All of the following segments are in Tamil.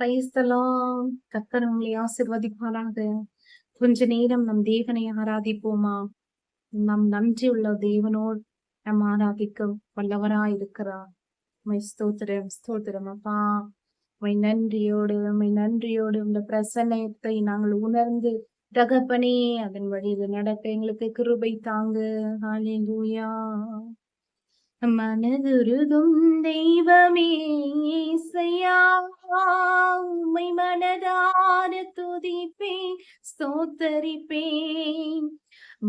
பிரைஸ்தலாம் கத்தர் உங்களை ஆசிர்வதிப்பாராக. கொஞ்ச நேரம் நம் தேவனை ஆராதிப்போமா? நம் நன்றி உள்ள தேவனோடு நம் ஆராதிக்க வல்லவராய் இருக்கிறார். மை ஸ்தோத்திரம் ஸ்தோத்திரம் அப்பா. மை நன்றியோடு மை நன்றியோடு இந்த பிரசன்னத்தை நாங்கள் உணர்ந்து தகப்பனே அதன் வழியில் நடக்க எங்களுக்கு கிருபை தாங்கு. லூயா மனதுருகும் தெய்வமே இசையா உம்மை மனதார துதிப்பேன் ஸ்தோத்தரிப்பேன்.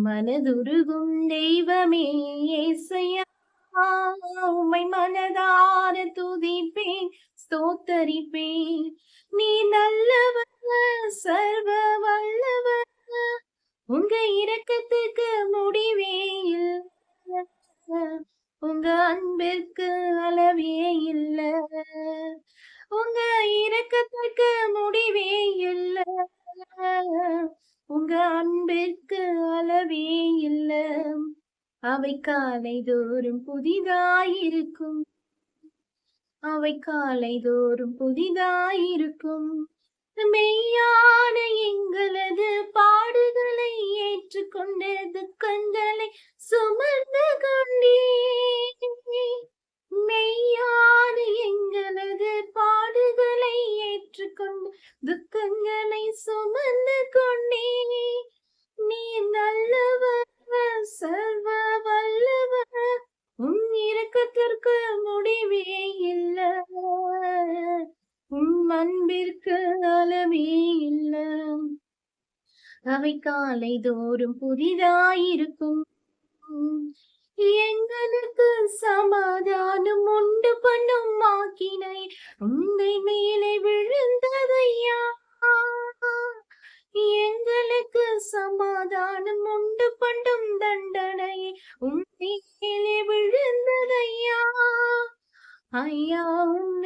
மனதுருகும் தெய்வமே இசையா உம்மை மனதார துதிப்பேன் ஸ்தோத்தரிப்பேன். நீ நல்லவர் சர்வ வல்லவர் உங்க இரக்கத்துக்கு முடிவே உங்க அன்பிற்கு அளவே இல்ல. உங்க இறக்கத்திற்கு முடிவே இல்ல. உங்க அன்பிற்கு அளவே இல்ல. அவை காலை தோறும் புதிதாயிருக்கும். அவை காலை தோறும் புதிதாயிருக்கும். மெய்யான எங்களது பாடுகளை ஏற்றுக்கொண்ட துக்கங்களை சுமந்து கொண்டே அவை காலை தோறும் புதிதாயிருக்கும். எங்களுக்கு சமாதானம் உண்டு பண்ணும் மாக்கினை. உங்கள் மேலே விழுந்ததையா? எங்களுக்கு சமாதானம் உண்டு பண்ணும் தண்டனை. உன் மேலே விழுந்ததையா? ஐயா உன்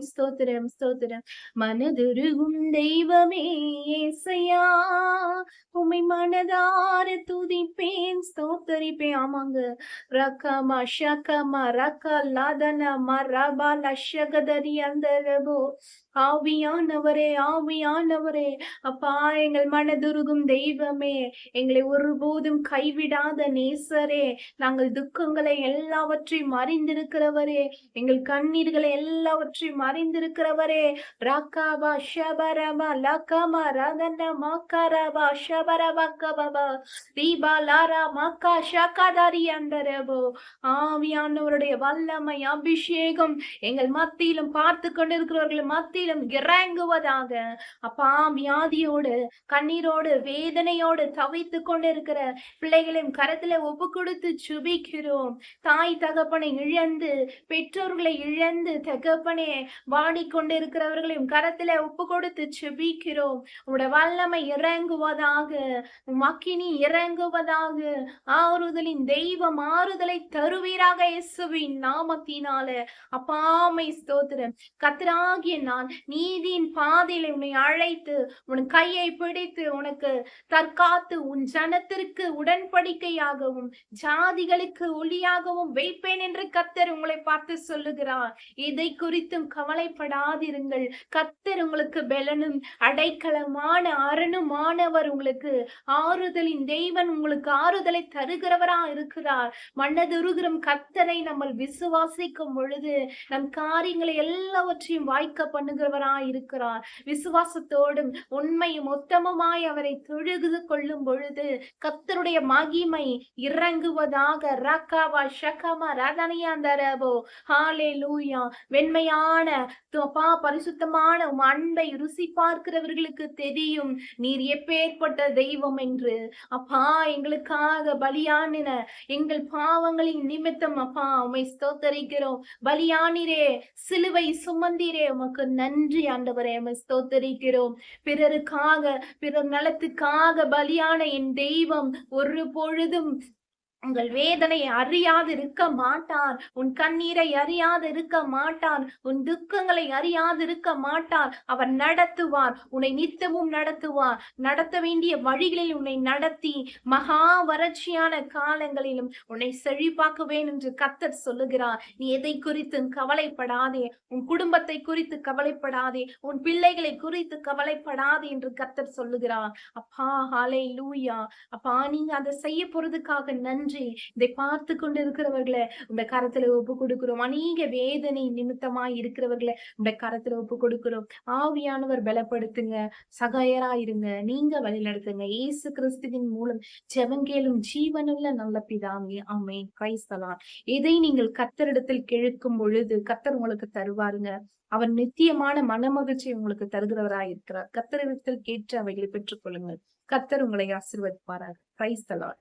சுவாமி ஸ்தோத்திரம் ஸ்தோத்திரம். மனதுருகும் தெய்வமே ஏசையா உமை மனதார துதிப்பேன் ஸ்தோத்தரிப்பேன். ஆமாங்க. ரக்கமா ஷக்கமா ரக்க லாதனமா ரபா லஷகதரி அந்த ரபோ ஆவியானவரே ஆவியானவரே. அப்பா எங்கள் மனதுருகும் தெய்வமே எங்களை ஒருபோதும் கைவிடாத நேசரே. நாங்கள் துக்கங்களை எல்லாவற்றையும் அறிந்திருக்கிறவரே எங்கள் கண்ணீர்களை எல்லாவற்றையும் அறிந்திருக்கிறவரே ராக்காபா ஷபரபா லக்கமா ரதன மாக்காரபா ஷபரபா கபபா. தீபா லாரா மக்கா ஷகாதாரி அண்டரபோ. ஆவியானவருடைய வல்லமை அபிஷேகம். எங்கள் மத்தியிலும் பார்த்து கொண்டிருக்கிறவர்கள் மத்தியிலும் இறங்குவதாக அப்பா வியாதியோடு கண்ணீரோடு வேதனையோடு தவித்து கொண்டிருக்கிற பிள்ளைகளையும் கரத்துல ஒப்பு கொடுத்து சுபிக்கிறோம். தாய் தகப்பனை இழந்து பெற்றோர்களை இழந்து தகப்பனே வாடிக்கொண்டிருக்கிறவர்களையும் கரத்துல ஒப்பு கொடுத்து சுபிக்கிறோம். உங்களோட வல்லமை இறங்குவதாக மக்கினி இறங்குவதாக ஆறுதலின் தெய்வம் ஆறுதலை தருவீராக இயேசுவின் நாமத்தினால. அப்பாமை ஸ்தோத்திரம். கத்தராகிய நான் நீதியின் பாதையில உன்னை அழைத்து உன் கையை பிடித்து உனக்கு தற்காத்து உன் ஜனத்திற்கு உடன்படிக்கையாகவும் ஜாதிகளுக்கு ஒளியாகவும் வைப்பேன் என்று கத்தர் உங்களை பார்த்து சொல்லுகிறார். இதை குறித்தும் கவலைப்படாதிருங்கள். கத்தர் உங்களுக்கு பெலனும் அடைக்கலமான அரணுமானவர் உங்களுக்கு ஆறுதலின் தெய்வன் உங்களுக்கு ஆறுதலை தருகிறவரா இருக்கிறார். மன்னதுருகிறம் கத்தரை நம்ம விசுவாசிக்கும் பொழுது நம் காரியங்களை எல்லாவற்றையும் வாய்க்க பண்ணுகிறவரா இருக்கிறார். விசுவாசத்தோடும் உண்மையும் மொத்தமுமாய் அவரை தொழுகு கொள்ளும் பொழுது கத்தருடைய மகிமை இறங்குவதாக ரக்காவா ஷக்கமா ரதனையாந்தரபோ ஹாலே லூயா வெண்மையான துவப்பா பரிசுத்தமான உம் அன்பை ருசி பார்க்கிறவர்களுக்கு தெரியும். நீர் எப்பேற்பட்ட தெய்வம் என்று. அப்பா எங்களுக்காக பலியானின எங்கள் பாவங்களின் நிமித்தம் அப்பா உமை ஸ்தோத்தரிக்கிறோம். பலியானிரே சிலுவை சுமந்திரே உமக்கு நன்றி. ஆண்டவரே ஸ்தோத்தரிக்கிறோம். பிறருக்காக பிறர் நலத்துக்காக பலியான என் தெய்வம் ஒரு பொழுதும் உங்கள் வேதனையை அறியாது இருக்க மாட்டார். உன் கண்ணீரை அறியாது இருக்க மாட்டார். உன் துக்கங்களை அறியாது இருக்க மாட்டார். அவர் நடத்துவார். உன்னை நித்தமும் நடத்துவார். நடத்த வேண்டிய வழிகளில் உன்னை நடத்தி மகா வறட்சியான காலங்களிலும் உன்னை செழிப்பாக்குவேன் என்று கத்தர் சொல்லுகிறார். நீ எதை குறித்து கவலைப்படாதே. உன் குடும்பத்தை குறித்து கவலைப்படாதே. உன் பிள்ளைகளை குறித்து கவலைப்படாதே என்று கத்தர் சொல்லுகிறார். அப்பா ஹாலே லூயா அப்பா நீங்க அதை செய்ய போறதுக்காக நன்றி இதை பார்த்து கொண்டு இருக்கிறவர்களை உங்க கரத்துல ஒப்பு கொடுக்கிறோம். அநேக வேதனை நிமித்தமாய் இருக்கிறவர்களை உங்க கரத்துல ஒப்பு கொடுக்கிறோம். ஆவியானவர் பலப்படுத்துங்க சகாயரா இருங்க நீங்க வழி நடத்துங்க. இயேசு கிறிஸ்துவின் மூலம் செவங்கேலும் ஜீவனுள்ள நல்ல பிதாமே ஆமே கிரைஸ்தலான் எதை நீங்கள் கத்தரிடத்தில் கிழக்கும் பொழுது கத்தர் உங்களுக்கு தருவாருங்க. அவர் நித்தியமான மனமகிழ்ச்சி உங்களுக்கு தருகிறவராய் இருக்கிறார் கத்தரிடத்தில் கேட்டு அவைகளை பெற்றுக் கொள்ளுங்கள் கத்தர் உங்களை ஆசிர்வதிப்பாரார் கிரைஸ்தலான்